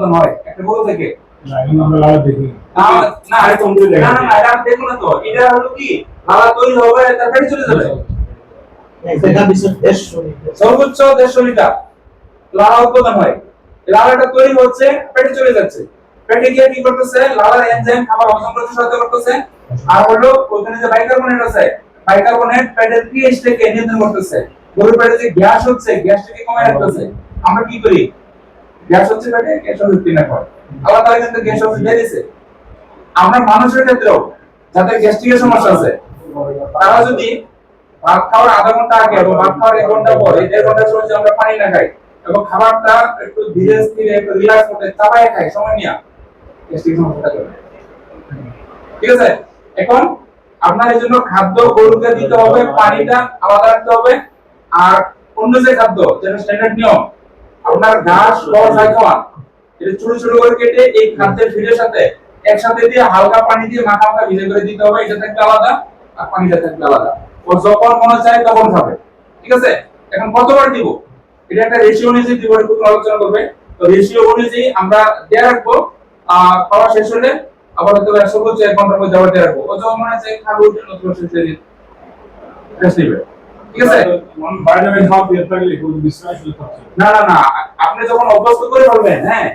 উৎপাদন হয় একটা গরু থেকে। না কিন্তু আমরা লাভ দেখি। না না আরে কমপ্লিট না না না, এটা দেখো না তো। এটা হলো কি? লালা তৈরি হবে তারপরে চলে যাবে। এটা বিশ্বের দেড়শো লিটার। সর্বোচ্চ দেড়শো লিটার লালা উৎপাদন হয়। লালাটা তৈরি হচ্ছে পেটে চলে যাচ্ছে। পেটে গিয়ে কি করতেছে? লালার এনজাইম খাবার হজম করতে সহায়তা করতেছে। আর হলো ওখানে যে বাইকার্বনেট আছে বাইকার্বনেট পেটের পিএইচ নিয়ন্ত্রণ করতেছে। গরুর পেটে যে গ্যাস হচ্ছে গ্যাসটাকে কমায় রাখতেছে। আমরা কি করি? গ্যাস হচ্ছে গ্যাস তাআলা কিন্তু গ্যাস দিয়েছে আমরা মানুষের ক্ষেত্রেও যাদের গ্যাস্ট্রিকের সমস্যা আছে, তারা যদি ভাত খাওয়ার আধা ঘণ্টা আগে এবং ভাত খাওয়ার এক ঘণ্টা পর দেড় ঘণ্টা সময় যদি আমরা পানি না খাই এবং খাবারটা একটু ধীরে একটু খাই, সময় নিয়ে গ্যাস্ট্রিক সমস্যাটা চলে ঠিক আছে? এখন আপনার এই জন্য খাদ্য গরুকে দিতে হবে, পানিটা আলাদা রাখতে হবে, আর অন্য যে খাদ্য, যেটা স্ট্যান্ডার্ড নিয়ম আপনার ঘাস, ফল খাই খাওয়া এটা ছোট ছোট করে কেটে এই খাদ্যের ফিডের সাথে একসাথে দিয়ে হালকা পানি দিয়ে মাখা মাখা ভিজে করে দিতে হবে, এটা থাকবে আলাদা আর পানিটা থাকবে আলাদা। ও যখন মনে চায় তখন খাবে। ঠিক আছে? এখন কতবার দিব? এটা একটা রেশিও অনুযায়ী দিব একটু আলোচনা করবে। তো রেশিও অনুযায়ী আমরা দিয়ে রাখব। খাওয়া শেষ হলে আবার হয়তো বলছে এক ঘণ্টার মধ্যে আবার দিয়ে রাখব। ও যখন মনে চায় খাবে উঠে নতুন শেষ রেস্ট নিবে। ঠিক আছে? না না না আপনি যখন অভ্যস্ত করে ফেলবেন হ্যাঁ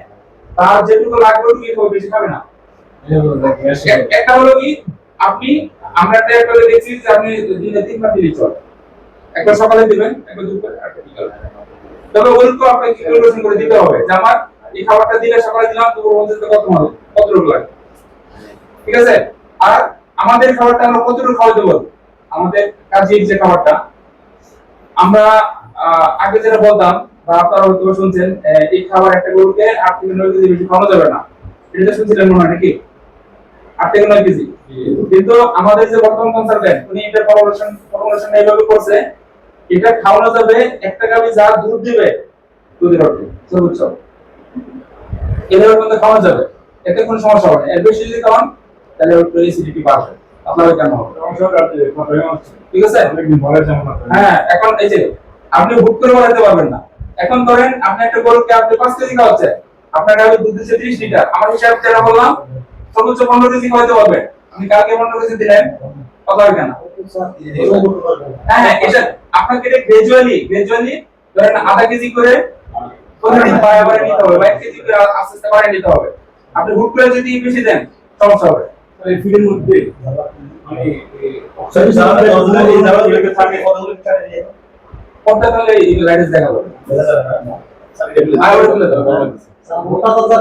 তার যেটুকু লাগবে খাবে বেশি খাবে না। একটা হলো কি আপনি আমরা একটা করে দেখছি যে আপনি দিনে তিনবার দিলে চলে। একবার সকালে দিবেন একবার দুপুরে একটা বিকালে। তবে ওইটুকু আপনাকে ক্যালকুলেশন করে দিতে হবে? যে আমার এই খাবারটা দিলে সকালে দিলাম দুপুর তো কত হবে কতটুকু লাগে ঠিক আছে? আর আমাদের খাবারটা আমরা কতটুকু খাওয়াতে বলব আমাদের কাজের যে খাবারটা আমরা আগে যেটা বলতাম, বা আপনারা হয়তো শুনছেন এই খাবার একটা গরুকে আট থেকে নয় কেজি বেশি খাওয়ানো যাবে না। এটা শুনছিলেন মনে হয় নাকি? আট থেকে নয় কেজি। কিন্তু আমাদের যে বর্তমান কনসালটেন্ট উনি এটা ফর্মুলেশন ফর্মুলেশন এইভাবে করছে, এটা খাওয়ানো যাবে, একটা গাভী যা দুধ দিবে দুধের অর্থে সর্বোচ্চ। এভাবে কিন্তু খাওয়ানো যাবে। এতে কোনো সমস্যা হবে এর বেশি যদি খাওয়ান, তাহলে বাড়বে। কথা হ্যাঁ আপনি হুট করে বাড়াতে পারবেন না। এখন ধরেন আপনি একটা গরুকে আপনি পাঁচ কেজি আপনার দুধ দিচ্ছে ত্রিশ লিটার। আমার হিসাব যেটা বললাম, সর্বোচ্চ পনেরো কেজি খাওয়াতে পারবেন। আপনি কালকে পনেরো কেজি দিলেন কত হবে হ্যাঁ হ্যাঁ এটা আপনাকে ধরেন আধা কেজি করে বারে বারে নিতে হবে, বা এক কেজি করে আস্তে আস্তে বাড়িয়ে নিতে হবে। আপনি হুট করে যদি বেশি দেন, সমস্যা হবে। ফিডের মধ্যে মানে থাকে কোনটা তাহলে এই লাইটেস দেখাবো স্যার, আর ওটা